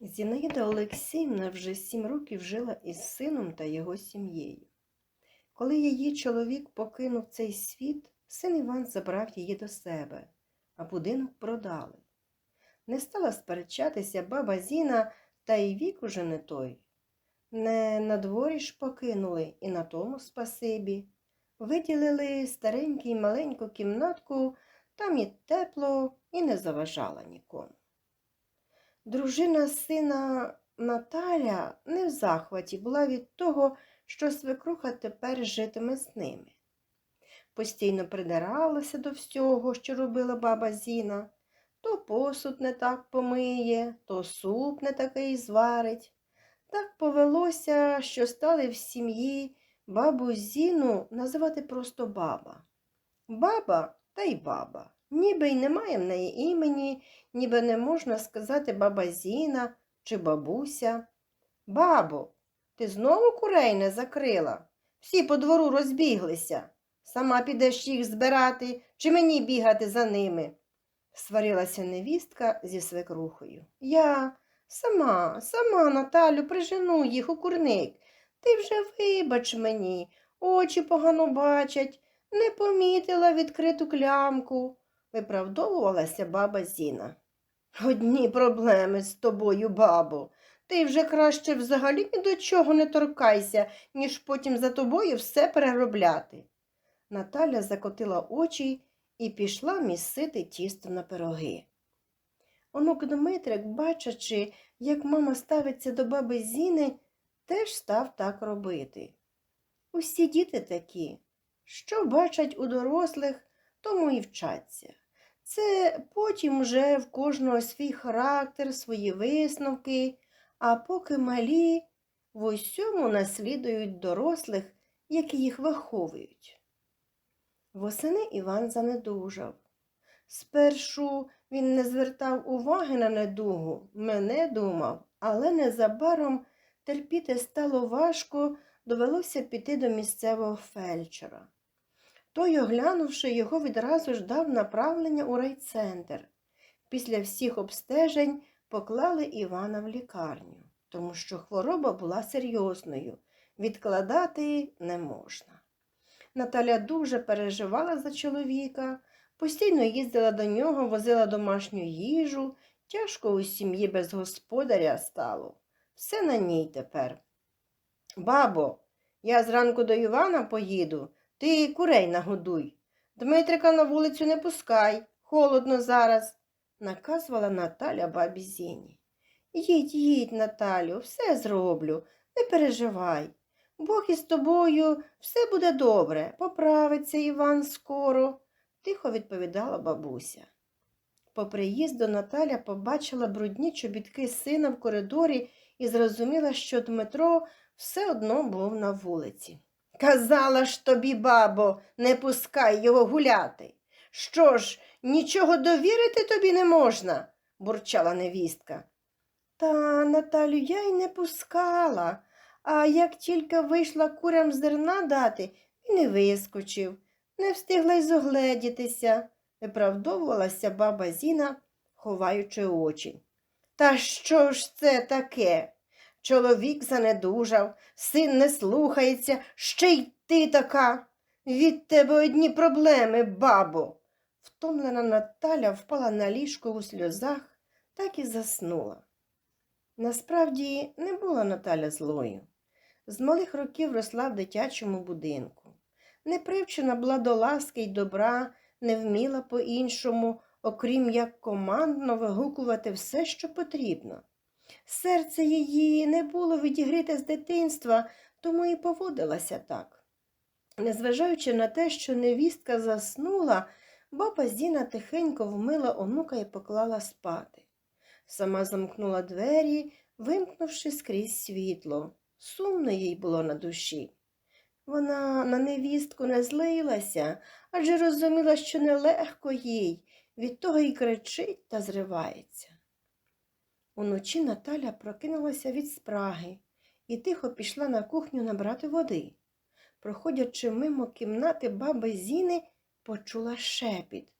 Зінаїда Олексіївна вже сім років жила із сином та його сім'єю. Коли її чоловік покинув цей світ, син Іван забрав її до себе, а будинок продали. Не стала сперечатися баба Зіна, та й вік уже не той. Не на дворі ж покинули і на тому спасибі. Виділили стареньку й маленьку кімнатку, там і тепло, і не заважала нікому. Дружина сина Наталя не в захваті була від того, що свекруха тепер житиме з ними. Постійно придиралася до всього, що робила баба Зіна, то посуд не так помиє, то суп не такий зварить. Так повелося, що стали в сім'ї бабу Зіну називати просто баба. Баба та й баба. Ніби й немає в неї імені, ніби не можна сказати баба Зіна чи бабуся. Бабо, ти знову курей не закрила? Всі по двору розбіглися. Сама підеш їх збирати чи мені бігати за ними? сварилася невістка зі свекрухою. Я сама, сама, Наталю, прижену їх у курник. Ти вже вибач мені, очі погано бачать, не помітила відкриту клямку, виправдовувалася баба Зіна. Одні проблеми з тобою, бабо. Ти вже краще взагалі ні до чого не торкайся, ніж потім за тобою все переробляти. Наталя закотила очі і пішла місити тісто на пироги. Онук Дмитрик, бачачи, як мама ставиться до баби Зіни, теж став так робити. Усі діти такі, що бачать у дорослих, тому і вчаться. Це потім вже в кожного свій характер, свої висновки, а поки малі в усьому наслідують дорослих, які їх виховують. Восени Іван занедужав. Спершу він не звертав уваги на недугу, мене думав, але незабаром терпіти стало важко, довелося піти до місцевого фельдшера. Той, оглянувши його, відразу ж дав направлення у райцентр. Після всіх обстежень поклали Івана в лікарню, тому що хвороба була серйозною, відкладати не можна. Наталя дуже переживала за чоловіка, постійно їздила до нього, возила домашню їжу, тяжко у сім'ї без господаря стало. Все на ній тепер. Бабо, я зранку до Івана поїду, ти курей нагодуй. Дмитрика на вулицю не пускай, холодно зараз, наказувала Наталя бабі Зіні. Їдь, їдь, Наталю, все зроблю, не переживай. Бог із тобою, все буде добре, поправиться Іван скоро, тихо відповідала бабуся. По приїзду Наталя побачила брудні чобітки сина в коридорі і зрозуміла, що Дмитро все одно був на вулиці. Казала ж тобі, бабо, не пускай його гуляти. Що ж, нічого довірити тобі не можна, бурчала невістка. Та, Наталю, я й не пускала, а як тільки вийшла курям зерна дати, і вискочив, не встигла й зогледітися, виправдовувалася баба Зіна, ховаючи очі. Та що ж це таке? Чоловік занедужав, син не слухається, ще й ти така. Від тебе одні проблеми, бабо. Втомлена Наталя впала на ліжко у сльозах, так і заснула. Насправді не була Наталя злою. З малих років росла в дитячому будинку. Не привчена була до ласки й добра, не вміла по-іншому, окрім як командно вигукувати все, що потрібно. Серце її не було відігріте з дитинства, тому і поводилася так. Незважаючи на те, що невістка заснула, баба Зіна тихенько вмила онука і поклала спати. Сама замкнула двері, вимкнувши скрізь світло. Сумно їй було на душі. Вона на невістку не злилася, адже розуміла, що нелегко їй, від того й кричить та зривається. Уночі Наталя прокинулася від спраги і тихо пішла на кухню набрати води. Проходячи мимо кімнати баби Зіни, почула шепіт.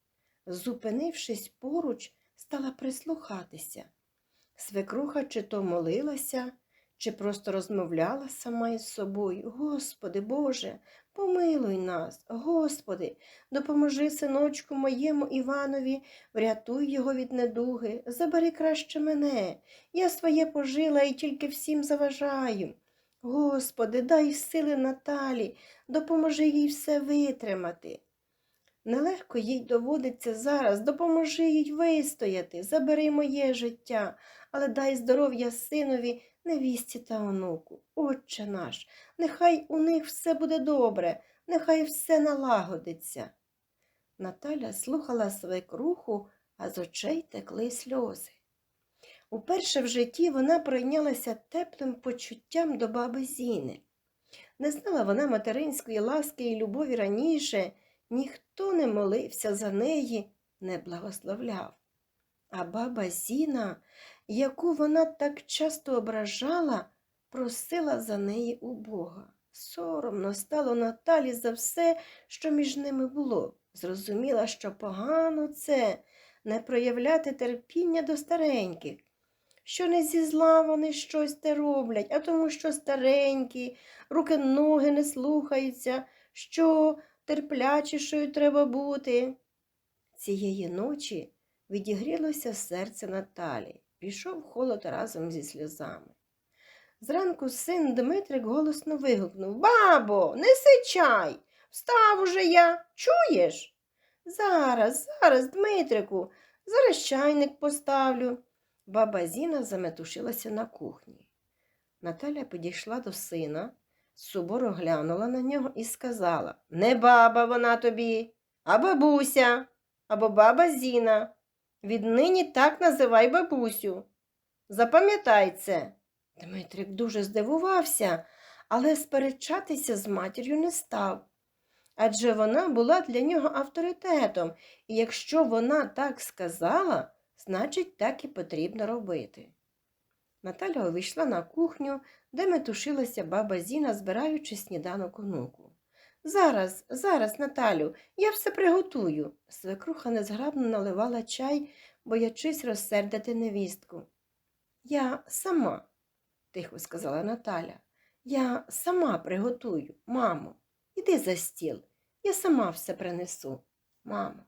Зупинившись поруч, стала прислухатися. Свекруха чи то молилася, чи просто розмовляла сама із собою. Господи Боже, помилуй нас, Господи, допоможи синочку моєму Іванові, врятуй його від недуги, забери краще мене. Я своє пожила і тільки всім заважаю. Господи, дай сили Наталі, допоможи їй все витримати. Нелегко їй доводиться зараз, допоможи їй вистояти, забери моє життя, але дай здоров'я синові, невісті та онуку. Отче наш, нехай у них все буде добре, нехай все налагодиться. Наталя слухала свекруху, а з очей текли сльози. Уперше в житті вона пройнялася теплим почуттям до баби Зіни. Не знала вона материнської ласки і любові раніше, ніхто не молився за неї, не благословляв. А баба Зіна, яку вона так часто ображала, просила за неї у Бога. Соромно стало Наталі за все, що між ними було. Зрозуміла, що погано це не проявляти терпіння до стареньких, що не зі зла вони щось те роблять, а тому, що старенькі, руки ноги не слухаються, що терплячішою треба бути. Цієї ночі відігрілося серце Наталі, пішов холод разом зі сльозами. Зранку син Дмитрик голосно вигукнув Бабо, неси чай. Встав уже я, чуєш? Зараз, зараз, Дмитрику, зараз чайник поставлю. Баба Зіна заметушилася на кухні. Наталя підійшла до сина, суворо глянула на нього і сказала Не баба вона тобі, а бабуся або баба Зіна. Віднині так називай бабусю. Запам'ятай це. Дмитрик дуже здивувався, але сперечатися з матір'ю не став. Адже вона була для нього авторитетом, і якщо вона так сказала, значить, так і потрібно робити. Наталя увійшла на кухню, де метушилася баба Зіна, збираючи сніданок онуку. Зараз, зараз, Наталю, я все приготую. Свекруха незграбно наливала чай, боячись розсердити невістку. Я сама, тихо сказала Наталя. Я сама приготую, мамо. Іди за стіл, я сама все принесу, мамо.